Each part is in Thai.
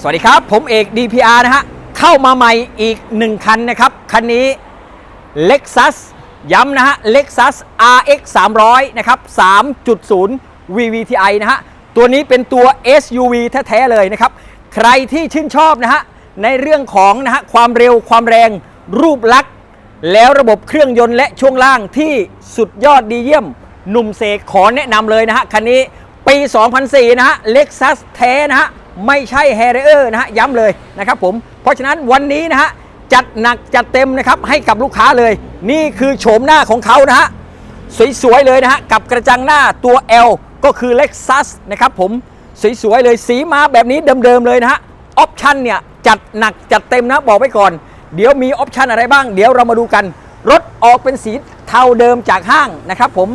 สวัสดีครับ ผมเอก DPR นะฮะ เข้ามาใหม่อีก 1 คันนะครับ คันนี้ Lexus ย้ำนะฮะ Lexus RX 300นะครับ 3.0 VVTi นะฮะ ตัวนี้เป็นตัว SUV แท้ๆเลยนะครับ ใครที่ชื่นชอบนะฮะ ในเรื่องของนะฮะ ความเร็วความแรงรูปลักษณ์ แล้วระบบเครื่องยนต์และช่วงล่างที่สุดยอดดีเยี่ยม หนุ่มเสกขอแนะนำเลยนะฮะ คันนี้ปี 2004 นะฮะ Lexus แท้นะฮะ ไม่ใช่ h a r r i e r นะฮะย้ำเลยนะครับผม เพราะฉะนั้นวันนี้นะฮะจัดหนักจัดเต็มนะครับให้กับลูกค้าเลย นี่คือโฉมหน้าของเขานะฮะสวยๆเลยนะฮะกับกระจังหน้าตัว L ก็คือ Lexus นะครับผมสวยๆเลยสีมาแบบนี้เดิมๆเลยนะฮะออปชันเนี่ยจัดหนักจัดเต็มนะบอกไว้ก่อน เดี๋ยวมีออปชันอะไรบ้าง เดี๋ยวเรามาดูกัน รถออกเป็นสีเทาเดิมจากห้างนะครับผม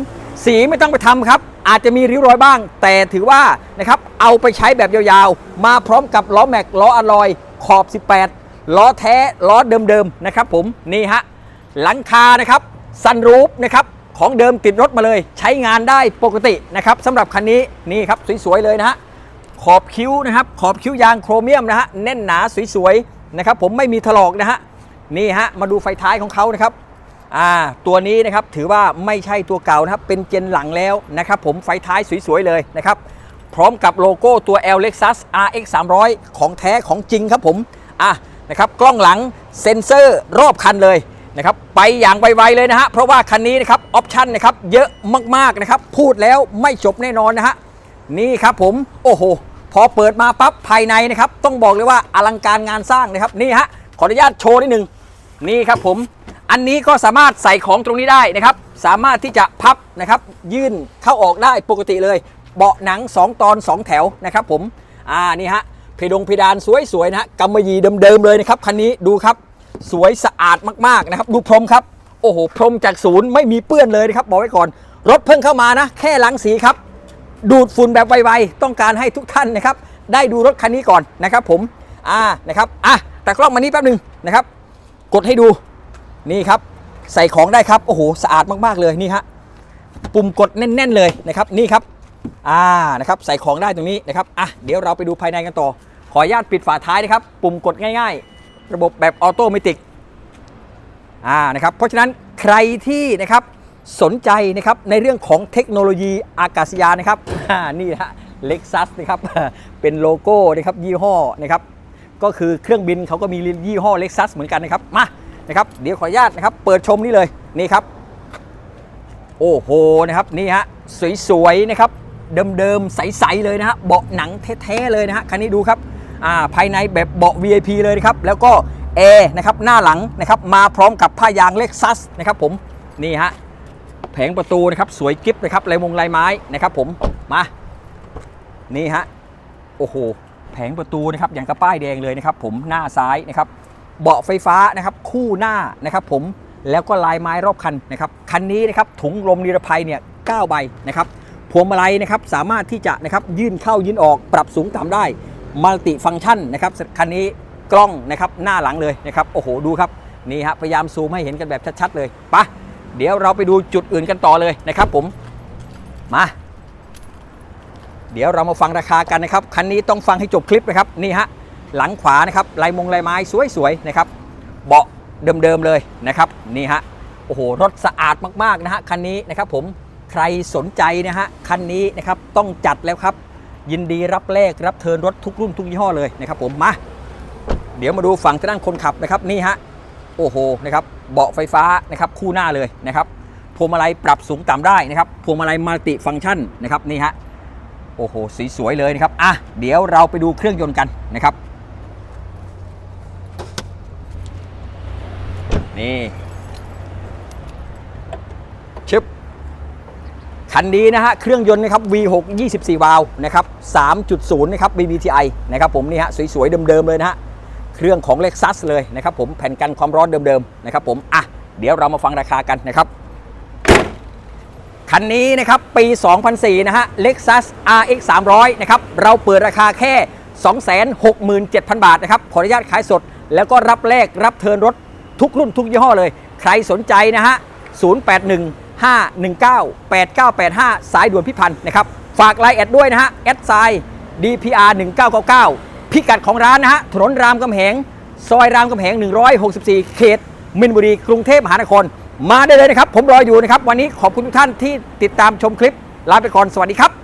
สีไม่ต้องไปทำครับ อาจจะมีริ้วรอยบ้าง แต่ถือว่านะครับเอาไปใช้แบบยาวๆ มาพร้อมกับล้อแม็กล้ออลลอยขอบ 18 ล้อแท้ล้อเดิมๆนะครับผมนี่ฮะหลังคานะครับซันรูฟนะครับของเดิมติดรถมาเลย ใช้งานได้ปกตินะครับสำหรับคันนี้นี่ครับสวยๆเลยนะฮะขอบคิ้วนะครับขอบคิ้วยางโครเมียมนะฮะแน่นหนาสวยๆนะครับผมไม่มีถลอกนะฮะนี่ฮะมาดูไฟท้ายของเขานะครับ อ่าตัวนี้นะครับถือว่าไม่ใช่ตัวเก่านะครับเป็นเจนหลังแล้วนะครับผมไฟท้ายสวยๆเลยนะครับพร้อมกับโลโก้ตัว L Lexus RX 300 ของแท้ของจริงครับผมอะนะครับกล้องหลังเซ็นเซอร์รอบคันเลยนะครับไปอย่างไวๆเลยนะฮะเพราะว่าคันนี้นะครับออปชันนะครับเยอะมากๆนะครับพูดแล้วไม่จบแน่นอนนะฮะนี่ครับผมโอ้โห พอเปิดมาปั๊บภายในนะครับต้องบอกเลยว่าอลังการงานสร้างนะครับนี่ฮะขออนุญาตโชว์นิดนึงนี่ครับผม อันนี้ก็สามารถใส่ของตรงนี้ได้นะครับ สามารถที่จะพับนะครับ ยื่นเข้าออกได้ปกติเลย เบาะหนัง 2 ตอน 2 แถวนะครับผม อ่านี่ฮะเพดงเพดานสวยๆนะฮะกำมะหยี่เดิมๆเลยนะครับคันนี้ดูครับสวยสะอาดมากๆนะครับ ดูพรมครับ โอ้โห พรมจากศูนย์ไม่มีเปื้อนเลยนะครับ บอกไว้ก่อน รถเพิ่งเข้ามานะ แค่ล้างสีครับ ดูดฝุ่นแบบไวๆ ต้องการให้ทุกท่านนะครับ ได้ดูรถคันนี้ก่อนนะครับผม อ่า นะครับ อะ แต่กล้องมานี้แป๊บหนึ่งนะครับ กดให้ดู นี่ครับใส่ของได้ครับโอ้โหสะอาดมากๆเลยนี่ฮะปุ่มกดแน่น ๆ เลยนะครับนี่ครับอ่านะครับใส่ของได้ตรงนี้นะครับอะเดี๋ยวเราไปดูภายในกันต่อ ขออนุญาตปิดฝาท้ายนะครับ ปุ่มกดง่าย ๆ ระบบแบบออโตเมติกอ่านะครับเพราะฉะนั้นใครที่นะครับสนใจนะครับในเรื่องของเทคโนโลยีอากาศยานนะครับอ่านี่ฮะเล็กซัสนะครับเป็นโลโก้นะครับยี่ห้อนะครับก็คือเครื่องบินเขาก็มียี่ห้อเล็กซัสเหมือนกันนะครับมา นะครับเดี๋ยวขออนุญาตนะครับเปิดชมนี่เลยนี่ครับ โอ้โหนะครับนี่ฮะสวยๆนะครับเดิมๆใสๆเลยนะฮะเบาะหนังแท้ๆเลยนะฮะคันนี้ดูครับอ่าภายในแบบเบาะ VIP เลยนะครับแล้วก็แอร์นะครับหน้าหลังนะครับมาพร้อมกับผ้ายางเล็กซัสนะครับผมนี่ฮะแผงประตูนะครับสวยกิฟนะครับลายมงลายไม้นะครับผมมานี่ฮะโอ้โหแผงประตูนะครับอย่างกระป้ายแดงเลยนะครับผมหน้าซ้ายนะครับ เบาะไฟฟ้านะครับคู่หน้านะครับผมแล้วก็ลายไม้รอบคันนะครับคันนี้นะครับถุงลมนิรภัยเนี่ย9ใบนะครับพวงมาลัยนะครับสามารถที่จะนะครับยื่นเข้ายื่นออกปรับสูงต่ำได้มัลติฟังก์ชันนะครับคันนี้กล้องนะครับหน้าหลังเลยนะครับโอ้โหดูครับนี่ฮะพยายามซูมให้เห็นกันแบบชัดๆเลยปะเดี๋ยวเราไปดูจุดอื่นกันต่อเลยนะครับผมมาเดี๋ยวเรามาฟังราคากันนะครับ คันนี้ต้องฟังให้จบคลิปนะครับ นี่ฮะ หลังขวานะครับลายมงลายไม้สวยๆนะครับเบาะเดิมๆเลยนะครับนี่ฮะโอ้โหรถสะอาดมากๆนะฮะคันนี้นะครับผมใครสนใจนะฮะคันนี้นะครับต้องจัดแล้วครับ ยินดีรับแลกรับเทินรถทุกรุ่นทุกยี่ห้อเลยนะครับผมมาเดี๋ยวมาดูฝั่งทางด้านคนขับนะครับนี่ฮะโอ้โหนะครับเบาะไฟฟ้านะครับคู่หน้าเลยนะครับพวงมาลัยปรับสูงต่ำได้นะครับพวงมาลัยมัลติฟังก์ชันนะครับนี่ฮะโอ้โหสีสวยเลยนะครับอะเดี๋ยวเราไปดูเครื่องยนต์กันนะครับ นี่ชึบคันนี้นะฮะ เครื่องยนต์นะครับ V6 24 วาล์วนะครับ 3.0 นะครับ BBTI นะครับผมนี่ฮะ สวย ๆ เดิม ๆ เลยนะฮะ เครื่องของ Lexus เลยนะครับผมแผ่นกันความร้อนเดิม ๆ นะครับผมอะเดี๋ยวเรามาฟังราคากันนะครับ คันนี้นะครับ ปี 2004 นะฮะ Lexus RX 300 นะครับ เราเปิดราคาแค่ 267,000 บาทนะครับ ขออนุญาตขายสด แล้วก็รับแลกรับเทินรถ ทุกรุ่นทุกยี่ห้อเลย ใครสนใจนะฮะ 081 519 8985 สายด่วนพิพันธ์นะครับ ฝากไลน์แอดด้วยนะฮะ แอดไซน์ DPR 1999 พิกัดของร้านนะฮะ ถนนรามคำแหง ซอยรามคำแหง 164 เขต มินบุรี กรุงเทพมหานคร มาได้เลยนะครับ ผมรออยู่นะครับ วันนี้ขอบคุณทุกท่านที่ติดตามชมคลิป ลาไปก่อน สวัสดีครับ